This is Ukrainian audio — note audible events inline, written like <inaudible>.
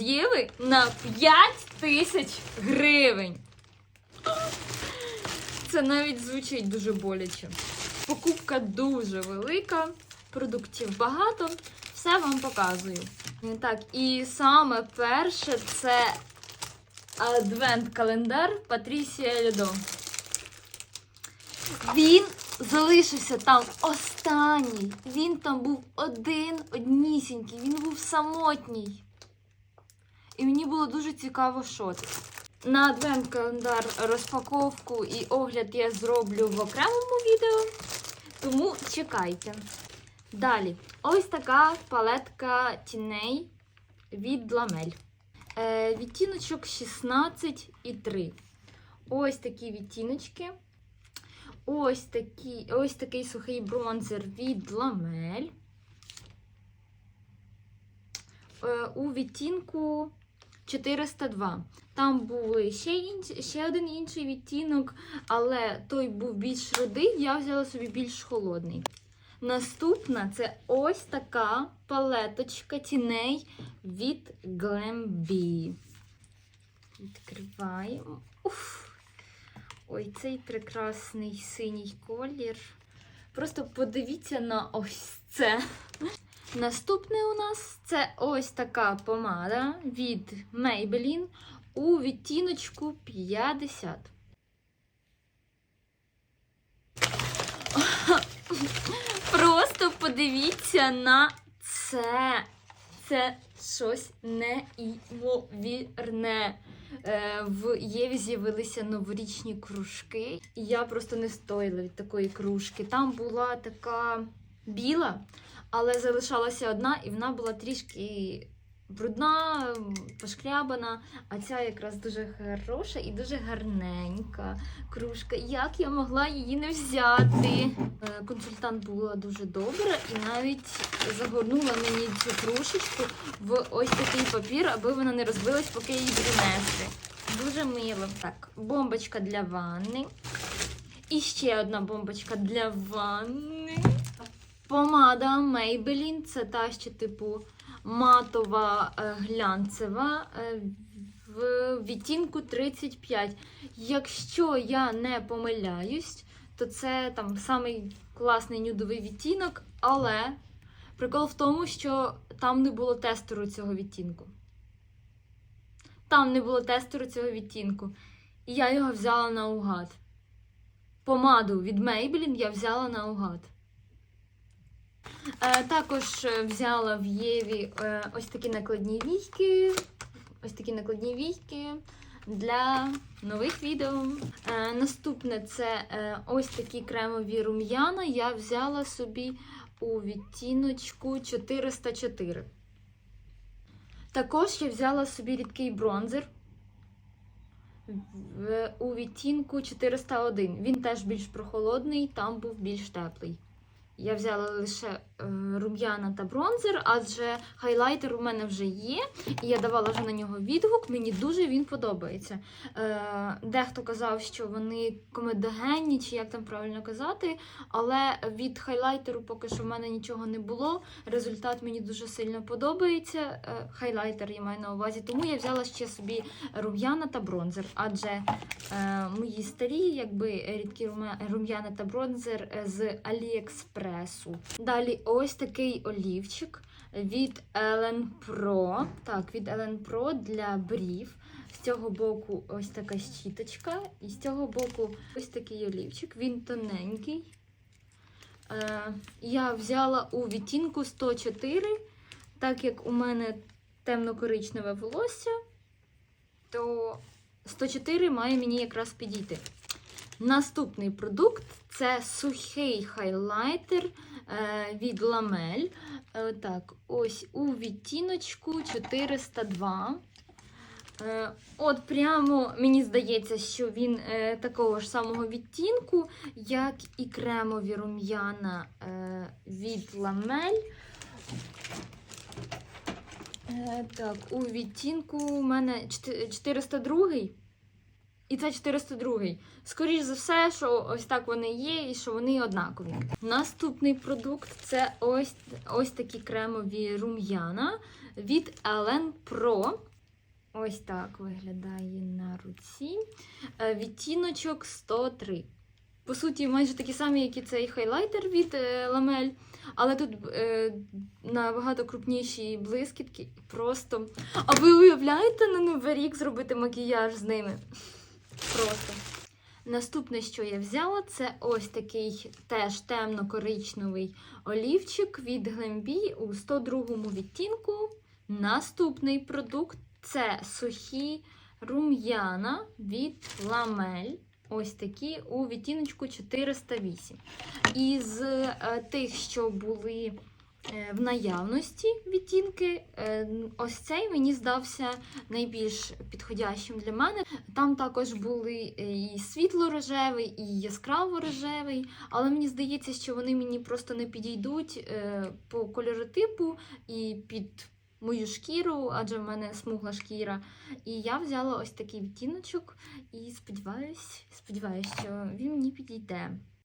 Єви на 5 тисяч гривень. Це навіть звучить дуже боляче. Покупка дуже велика, продуктів багато, все вам показую. Так, і саме перше це адвент-календар Патрісія Льодо. Він залишився там останній. Він там був один, однісінький, він був самотній. І мені було дуже цікаво, що це. На адвент-календар розпаковку і огляд я зроблю в окремому відео, тому чекайте. Далі, ось така палетка тіней від Ламель. Е, відтіночок 16,3. Ось такі відтіночки. Ось, такі, ось такий сухий бронзер від Ламель. Е, у відтінку 402. Там були ще, інш, ще один інший відтінок, але той був більш рудий, я взяла собі більш холодний. Наступна це ось така палеточка тіней від Glambi. Відкриваємо. Уф. Ой, цей прекрасний синій колір. Просто подивіться на ось це. Наступне у нас це ось така помада від Maybelline у відтіночку 50. <laughs> Просто подивіться на це. Це щось неймовірне. Е, В Єві з'явилися новорічні кружки. І я просто не стояла від такої кружки. Там була така біла, але залишалася одна, і вона була трішки брудна, пошкрябана. А ця якраз дуже хороша і дуже гарненька кружка. Як я могла її не взяти? Е, Консультант була дуже добра і навіть загорнула мені цю кружечку в ось такий папір, аби вона не розбилась, поки її нести. Дуже мило. Так, бомбочка для ванни. І ще одна бомбочка для ванни. Помада Maybelline, це та ще типу матова е, глянцева е, в відтінку 35. Якщо я не помиляюсь, то це там самий класний нюдовий відтінок, але прикол в тому, що там не було тестеру цього відтінку. Там не було тестеру цього відтінку. І я його взяла наугад. Помаду від Maybelline я взяла наугад. Е, також е, взяла в Єві е, ось такі накладні війки. Ось такі накладні війки для нових відео. Наступне це ось такі кремові рум'яна. Я взяла собі у відтіночку 404. Також я взяла собі рідкий бронзер у відтінку 401. Він теж більш прохолодний, там був більш теплий. Я взяла лише е, рум'яна та бронзер, адже хайлайтер у мене вже є, і я давала вже на нього відгук. Мені дуже він подобається. Е, дехто казав, що вони комедогенні, чи як там правильно казати, але від хайлайтеру поки що в мене нічого не було. Результат мені дуже сильно подобається. Е, хайлайтер я маю на увазі, тому я взяла ще собі рум'яна та бронзер, адже мої старі, якби рідкі рум'яна та бронзер з Аліекспресу. Далі ось такий олівчик від Ellen Pro. Так, від Ellen Pro для брів. З цього боку ось така щіточка, і з цього боку ось такий олівчик. Він тоненький. Е, я взяла у відтінку 104, так як у мене темно-коричневе волосся, то 104 має мені якраз підійти. Наступний продукт це сухий хайлайтер е, від Ламель. Е, так, ось у відтіночку 402. Е, от прямо мені здається, що він такого ж самого відтінку, як і кремові рум'яна від Ламель. Так, у відтінку у мене чти- 402. І це 402. Скоріш за все, що ось так вони є, і що вони однакові. Наступний продукт це ось, ось такі кремові рум'яна від Ellen Pro. Ось так виглядає на руці. Е, Відтіночок 103. По суті, майже такі самі, як і цей хайлайтер від Ламель, але тут е, набагато крупніші блискітки. Просто. А ви уявляєте на Новий рік зробити макіяж з ними? Просто. Наступне, що я взяла, це ось такий теж темно-коричневий олівчик від Glambi у 102 відтінку. Наступний продукт це сухі рум'яна від Ламель. Ось такі у відтіночку 408. Із е, тих, що були в наявності відтінки, е, ось цей мені здався найбільш підходящим для мене. Там також були е, і світло-рожевий, і яскраво-рожевий, але мені здається, що вони мені просто не підійдуть е, по кольоротипу і під мою шкіру, адже в мене смугла шкіра. І я взяла ось такий відтіночок і сподіваюсь, сподіваюсь, що він мені підійде.